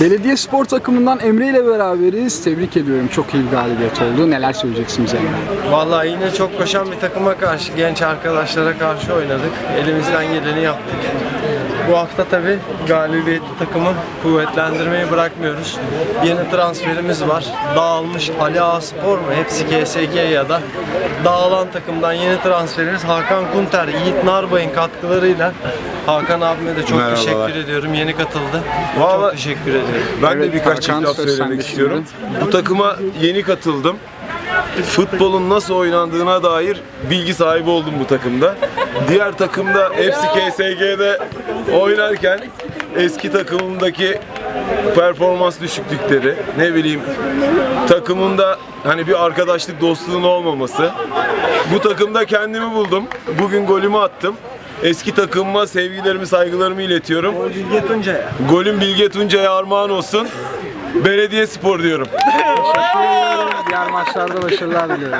Belediye spor takımından Emre ile beraberiz. Tebrik ediyorum. Çok iyi bir galibiyet oldu. Neler söyleyeceksiniz Emre? Vallahi yine çok koşan bir takıma karşı, genç arkadaşlara karşı oynadık. Elimizden geleni yaptık. Bu hafta tabi galibiyetli takımı kuvvetlendirmeyi bırakmıyoruz. Yeni transferimiz var. Dağılmış Ali Ağa Spor mu? Hepsi KSK ya da dağılan takımdan yeni transferimiz Hakan Kunter, Yiğit Narbay'ın katkılarıyla Hakan abime de çok Merhabalar. teşekkür ediyorum. Yeni katıldı. Vallahi- Çok teşekkür ediyorum. Ben Evet, de birkaç Hakan, laf söylemek istiyorum. Bu takıma yeni katıldım. Futbolun nasıl oynandığına dair bilgi sahibi oldum bu takımda. Diğer takımda hepsi KSG'de oynarken eski takımımdaki performans düşüklükleri, ne bileyim takımında hani bir arkadaşlık dostluğun olmaması. Bu takımda kendimi buldum. Bugün golümü attım. Eski takımıma sevgilerimi, saygılarımı iletiyorum. Bilge Tuncay'a. Golüm Bilge Tuncay'a armağan olsun. Belediye spor diyorum. Diğer maçlarda başarılar diliyorum.